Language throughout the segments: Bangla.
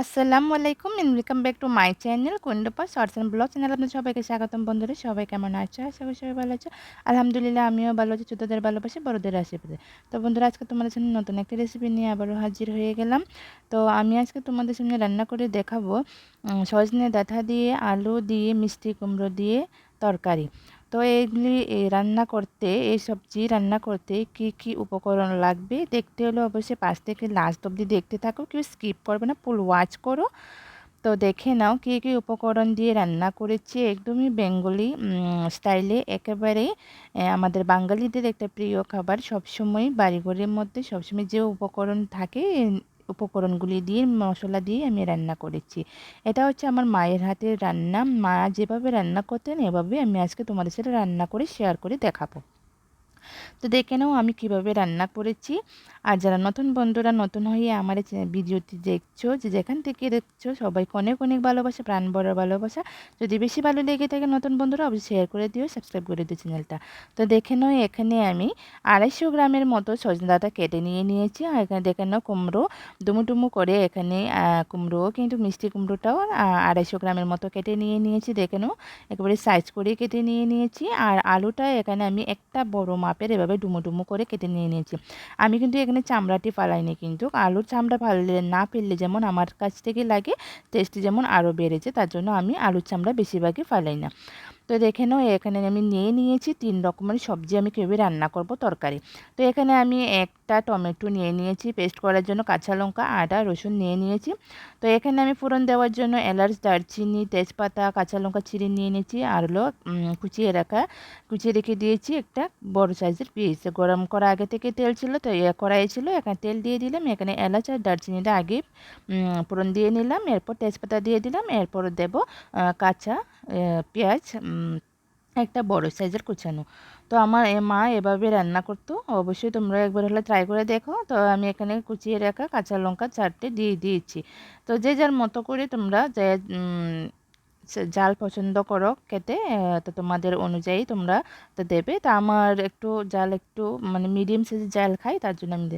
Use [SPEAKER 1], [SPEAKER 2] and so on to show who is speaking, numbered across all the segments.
[SPEAKER 1] আসসালামু আলাইকুম and welcome back to my channel কুন্ডপা shorts and blog channel আপনাদের সবাইকে স্বাগতম বন্ধুরা, সবাই কেমন আছো? আশা করি সবাই ভালো আছো। আলহামদুলিল্লাহ, আমিও ভালো আছি, ছোটোদের ভালোবাসি, বড়োদের আশীর্বাদে। তো বন্ধুরা, আজকে তোমাদের সামনে নতুন একটা রেসিপি নিয়ে আবারও হাজির হয়ে গেলাম। তো আমি আজকে তোমাদের সামনে রান্না করে দেখাবো সজনে ডাঁটা দিয়ে, আলু দিয়ে, মিষ্টি কুমড়ো দিয়ে, তরকারি। তো এইগুলি রান্না করতে, এই সবজি রান্না করতে কি কি উপকরণ লাগবে? দেখতে হলে অবশ্যই পাশ থেকে লাস্ট অবধি দেখতে থাকো, কেউ স্কিপ করবে না ফুল ওয়াচ করো। তো দেখে নাও কী কী উপকরণ দিয়ে রান্না করেছি। একদমই বেঙ্গলি স্টাইলে একেবারে আমাদের বাঙালিদের একটা প্রিয় খাবার। সবসময় বাড়িঘরের মধ্যে সবসময় যে উপকরণ থাকে উপকরণগুলি দিয়ে, মশলা দিয়ে আমি রান্না করেছি। এটা হচ্ছে আমার মায়ের হাতের রান্না। মা যেভাবে রান্না করতেন এভাবে আমি আজকে তোমাদের সাথে রান্না করে শেয়ার করে দেখাবো। তো দেখে নাও আমি কীভাবে রান্না করেছি। আর যারা নতুন বন্ধুরা, নতুন হয়ে আমার ভিডিওটি দেখছ যে যেখান থেকে দেখছ, সবাইকে অনেক অনেক ভালোবাসা, প্রাণ বড় ভালোবাসা। যদি বেশি ভালো লেগে থাকে নতুন বন্ধুরা, অবশ্যই শেয়ার করে দিও সাবস্ক্রাইব করে দিও চ্যানেলটা। তো দেখে নাও এখানে আমি আড়াইশো গ্রামের মতো সজনাটা কেটে নিয়ে নিয়েছি। আর এখানে দেখে নাও কুমড়ো ডুমু ডুমু করে এখানে কুমড়ো, কিন্তু মিষ্টি কুমড়োটাও আড়াইশো গ্রামের মতো কেটে নিয়ে নিয়েছি। দেখে নাও, একেবারে সাইজ করে কেটে নিয়ে নিয়েছি। আর আলুটা এখানে আমি একটা বড় মাপের এভাবে ডুমো ডুমো করে কেটে নিয়ে নিয়েছি। আমি কিন্তু এখানে চামড়াটি ফালাইনি কিন্তু, আলুর চামড়া ফাললে, না ফেললে যেমন আমার কাছ থেকে লাগে, টেস্টি যেমন আরও বেড়েছে, তার জন্য আমি আলুর চামড়া বেশিরভাগই ফালাই না। তো দেখে নাও এখানে আমি নিয়ে নিয়েছি তিন রকমের সবজি আমি কীভাবে রান্না করব তরকারি। তো এখানে আমি একটা টমেটো নিয়ে নিয়েছি পেস্ট করার জন্য কাঁচা লঙ্কা, আদা, রসুন নিয়ে নিয়েছি। তো এখানে আমি ফোড়ন দেওয়ার জন্য এলাচ, দারচিনি, তেজপাতা, কাঁচা লঙ্কা ছিঁড়ে নিয়ে নিয়েছি, আর হলো কুচিয়ে রাখা, কুচিয়ে রেখে দিয়েছি একটা বড় সাইজের পিস গরম করা আগে থেকে তেল ছিল, তো কড়াই ছিল, এখানে তেল দিয়ে দিলাম, এখানে এলাচ আর দারচিনিটা আগে ফোড়ন দিয়ে নিলাম, এরপর তেজপাতা দিয়ে দিলাম, এরপর দেব কাঁচা পেঁয়াজ একটা বড় সাইজের কুচানো। তো আমার এ মা এভাবে রান্না করতো। অবশ্যই তোমরা একবার হলে ট্রাই করে দেখো। তো আমি এখানে কুচিয়ে রাখা কাঁচা লঙ্কা চারটে দিয়ে দিয়েছি। তো যে যার মতো করে তোমরা যে জাল পছন্দ করো খেতে তো তোমাদের অনুযায়ী তোমরা তো দেবে। তা আমার একটু জাল একটু মানে মিডিয়াম সাইজের জাল খাই, তার জন্য আমি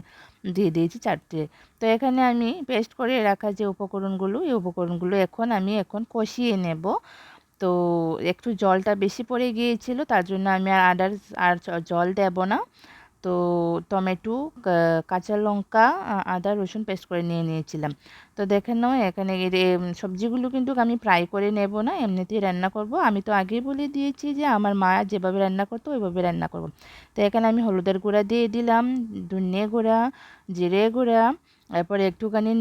[SPEAKER 1] দিয়ে দিয়েছি চারটে। তো এখানে আমি পেস্ট করে রাখা যে উপকরণগুলো, এই উপকরণগুলো এখন আমি এখন কষিয়ে নেব। তো একটু জলটা বেশি পড়ে গিয়েছিল, তার জন্য আমি আর আদার আর জল দেব না। তো টমেটো কাঁচা লঙ্কা আদা, রসুন পেস্ট করে নিয়ে নিয়েছিলাম। তো দেখে নাও, এখানে সবজিগুলো কিন্তু আমি ফ্রাই করে নেব না, এমনিতেই রান্না করব। আমি তো আগেই বলে দিয়েছি যে আমার মা যেভাবে রান্না করতো, ওইভাবে রান্না করব। তো এখানে আমি হলুদের গুঁড়া দিয়ে দিলাম ধনে গুঁড়া, জিরে গুঁড়া এরপরে একটুখানি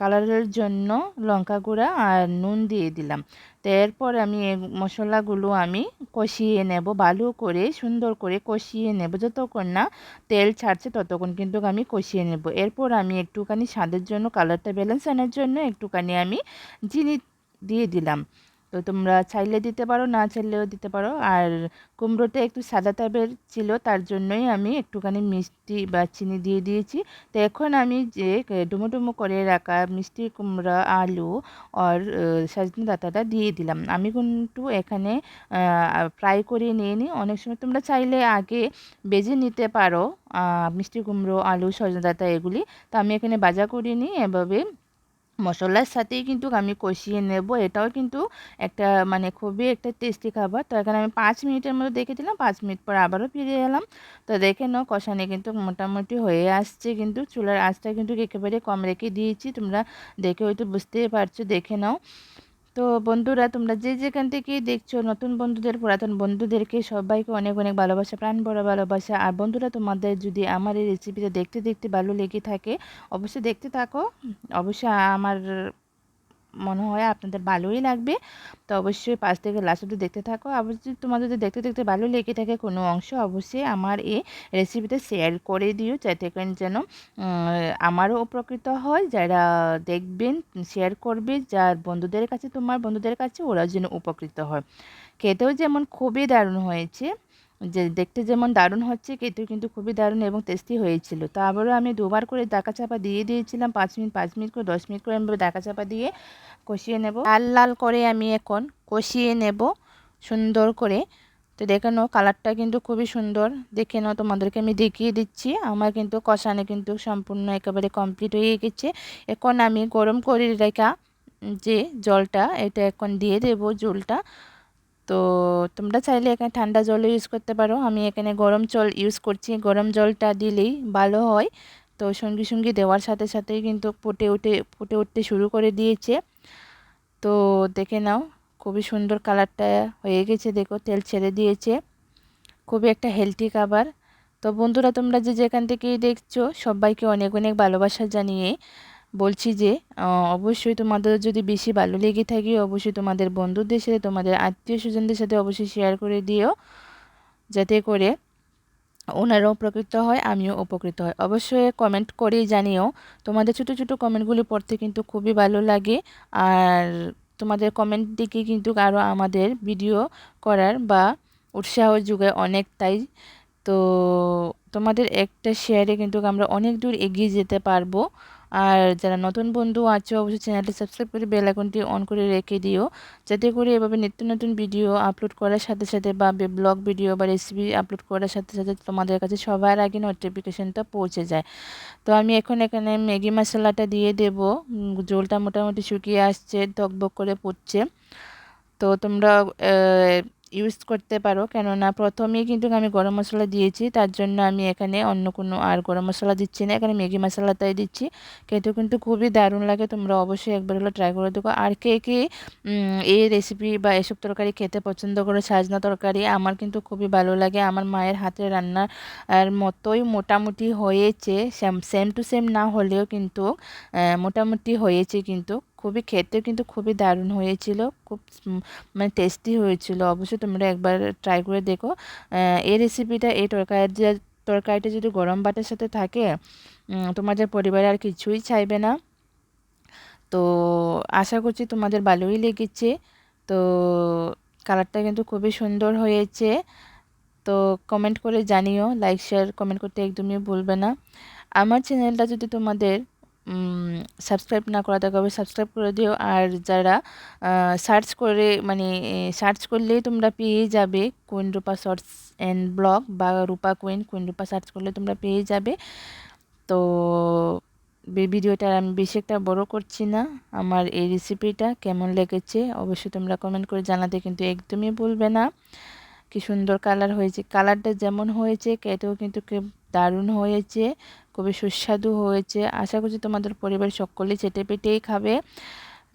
[SPEAKER 1] কালারের জন্য লঙ্কা গুঁড়া আর নুন দিয়ে দিলাম। তো এরপর আমি মশলাগুলো আমি কষিয়ে নেব ভালো করে, সুন্দর করে কষিয়ে নেব। যতক্ষণ না তেল ছাড়ছে ততক্ষণ কিন্তু আমি কষিয়ে নেব। এরপর আমি একটুখানি স্বাদের জন্য, কালারটা ব্যালেন্স আনার জন্য একটুখানি আমি চিনি দিয়ে দিলাম। তো তোমরা চাইলে দিতে পারো, না চাইলেও দিতে পারো। আর কুমড়োটা একটু সাদা টাইপের ছিল, তার জন্যই আমি একটুখানি মিষ্টি বা চিনি দিয়ে দিয়েছি। তো এখন আমি যে ডুমো ডুমো করে রাখা মিষ্টি কুমড়া, আলু আর সজনে ডাঁটাটা দিয়ে দিলাম। আমি কিন্তু এখানে ফ্রাই করে নিয়ে নিই অনেক সময় তোমরা চাইলে আগে বেজে নিতে পারো মিষ্টি কুমড়ো, আলু সজনে ডাঁটা এগুলি। তো আমি এখানে বাজা করে নিই, এভাবে মশলার সাথেই কিন্তু আমি কষিয়ে নেব। এটাও কিন্তু একটা মানে খুবই একটা টেস্টি খাবার। তো এখানে আমি পাঁচ মিনিটের মধ্যে দেখে দিলাম, পাঁচ মিনিট পর আবারও ফিরে এলাম। তো দেখে নাও, কষানি কিন্তু মোটামুটি হয়ে আসছে কিন্তু, চুলার আঁচটা কিন্তু একেবারে কম রেখে দিয়েছি। তোমরা দেখে হয়তো বুঝতেই পারছ, দেখে নাও। তো বন্ধুরা, তোমরা যে যেখান থেকে দেখছ নতুন বন্ধুদের, পুরাতন বন্ধুদেরকে সবাইকে অনেক অনেক ভালোবাসা, প্রাণ বড় ভালোবাসা। আর বন্ধুরা, তোমাদের যদি আমার এই রেসিপিটা দেখতে দেখতে ভালো লেগে থাকে, অবশ্যই দেখতে থাকো। অবশ্যই আমার মনে হয় আপনাদের ভালোই লাগবে। তো অবশ্যই পাশ থেকে লাস্ট অব্দি দেখতে থাকো। অবশ্যই তোমাদের যদি দেখতে দেখতে ভালো লেগে থাকে কোনো অংশ, অবশ্যই আমার এই রেসিপিটা শেয়ার করে দিও। যাতে করে যেন আমারও উপকৃত হয়। যারা দেখবেন শেয়ার করবে, যার বন্ধুদের কাছে, তোমার বন্ধুদের কাছে ওরাও যেন উপকৃত হয়। খেতেও যেমন খুবই দারুণ হয়েছে। যে দেখতে যেমন দারুণ হচ্ছে, খেতেও কিন্তু খুবই দারুণ এবং টেস্টি হয়েছিল। তো আবারও আমি দুবার করে ডাকা চাপা দিয়ে দিয়েছিলাম, পাঁচ মিনিট পাঁচ মিনিট করে, দশ মিনিট করে আমি ডাকা চাপা দিয়ে কষিয়ে নেব। লাল লাল করে আমি এখন কষিয়ে নেব সুন্দর করে। তো দেখে নাও, কালারটা কিন্তু খুবই সুন্দর। দেখে নাও, তোমাদেরকে আমি দেখিয়ে দিচ্ছি। আমার কিন্তু কষানো কিন্তু সম্পূর্ণ একেবারে কমপ্লিট হয়ে গেছে। এখন আমি গরম করে রেখা যে জলটা, এটা এখন দিয়ে দেবো জলটা। তো তোমরা চাইলে এখানে ঠান্ডা জলও ইউজ করতে পারো। আমি এখানে গরম জল ইউজ করছি। গরম জলটা দিলেই ভালো হয়। তো সঙ্গে সঙ্গে দেওয়ার সাথে সাথেই কিন্তু ফুটে উঠে, ফুটে উঠতে শুরু করে দিয়েছে। তো দেখে নাও, খুবই সুন্দর কালারটা হয়ে গেছে। দেখো, তেল ছেড়ে দিয়েছে। খুবই একটা হেলদি খাবার। তো বন্ধুরা, তোমরা যে যেখান থেকেই দেখছ, সবাইকে অনেক অনেক ভালোবাসা জানিয়ে বলছি যে অবশ্যই তোমাদের যদি বেশি ভালো লেগে থাকে, অবশ্যই তোমাদের বন্ধুদের সাথে, তোমাদের আত্মীয় স্বজনদের সাথে অবশ্যই শেয়ার করে দিও, যাতে করে ওনারাও উপকৃত হয়, আমিও উপকৃত হয়। অবশ্যই কমেন্ট করেই জানিও, তোমাদের ছোটো ছোটো কমেন্টগুলি পড়তে কিন্তু খুবই ভালো লাগে, আর তোমাদের কমেন্ট দিকে কিন্তু আরও আমাদের ভিডিও করার বা উৎসাহ যোগায় অনেকটাই। তো তোমাদের একটা শেয়ারে কিন্তু আমরা অনেক দূর এগিয়ে যেতে পারব। আর যারা নতুন বন্ধু আছে, অবশ্যই চ্যানেলটি সাবস্ক্রাইব করে বেল আইকনটি অন করে রেখে দিও, যাতে করে এভাবে নিত্য নতুন ভিডিও আপলোড করার সাথে সাথে বা ব্লগ ভিডিও বা রেসিপি আপলোড করার সাথে সাথে তোমাদের কাছে সবার আগে নোটিফিকেশানটা পৌঁছে যায়। তো আমি এখন এখানে ম্যাগি মশলাটা দিয়ে দেব। জলটা মোটামুটি শুকিয়ে আসছে, টকবক করে পড়ছে তো তোমরা ইউজ করতে পারো। কেননা প্রথমেই কিন্তু আমি গরম মশলা দিয়েছি, তার জন্য আমি এখানে অন্য কোনো আর গরম মশলা দিচ্ছি না। এখানে ম্যাগি মশলাটাই দিচ্ছি। খেতে কিন্তু খুবই দারুণ লাগে, তোমরা অবশ্যই একবার হলো ট্রাই করে দেখো। আর কে কে এই রেসিপি বা এসব তরকারি খেতে পছন্দ করে, সাজনা তরকারি, আমার কিন্তু খুবই ভালো লাগে। আমার মায়ের হাতের রান্নার মতোই মোটামুটি হয়েছে সেম সেম টু সেম না হলেও কিন্তু মোটামুটি হয়েছে কিন্তু। খুবই খেতে কিন্তু খুবই দারুণ হয়েছিল। খুব মানে টেস্টি হয়েছিল। অবশ্যই তোমরা একবার ট্রাই করে দেখো। এই রেসিপিটা এই তরকারি যে, তরকারিটা যদি গরম ভাতের সাথে থাকে তোমাদের পরিবারে আর কিছুই চাইবে না। তো আশা করছি তোমাদের ভালোই লেগেছে। তো কালারটা কিন্তু খুবই সুন্দর হয়েছে। তো কমেন্ট করে জানিও। লাইক শেয়ার কমেন্ট করতে একদমই ভুলবে না। আমার চ্যানেলটা যদি তোমাদের সাবস্ক্রাইব না করা থাকে সাবস্ক্রাইব করে দিও। আর যারা সার্চ করে মানে সার্চ করলেই তোমরা পেয়ে যাবে queen Rupa shorts and blog বা Rupa queen queen Rupa search করলে তোমরা পেয়ে যাবে। তো ভিডিওটা আমি বেশি একটা বড় করছি না। আমার এই রেসিপিটা কেমন লেগেছে অবশ্যই তোমরা কমেন্ট করে জানাতে কিন্তু একদমই ভুলবে না। কি সুন্দর কালার হয়েছে। কালারটা যেমন হয়েছে কেটেও কিন্তু দারুণ হয়েছে। খুবই সুস্বাদু হয়েছে। আশা করছি তোমাদের পরিবার সকলেই চেটে পেটেই খাবে।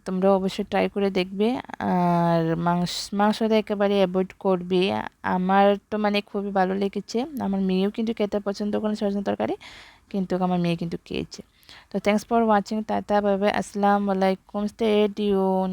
[SPEAKER 1] তোমরা অবশ্যই ট্রাই করে দেখবে। আর মাংস মাংসটা একেবারে অ্যাভয়েড করবে। আমার তো মানে খুবই ভালো লেগেছে। আমার মেয়েও কিন্তু খেতে পছন্দ করে সজনা তরকারি, কিন্তু আমার মেয়ে কিন্তু খেয়েছে। তো thanks for watching tata bye আসসালামু আলাইকুম স্টে টিউন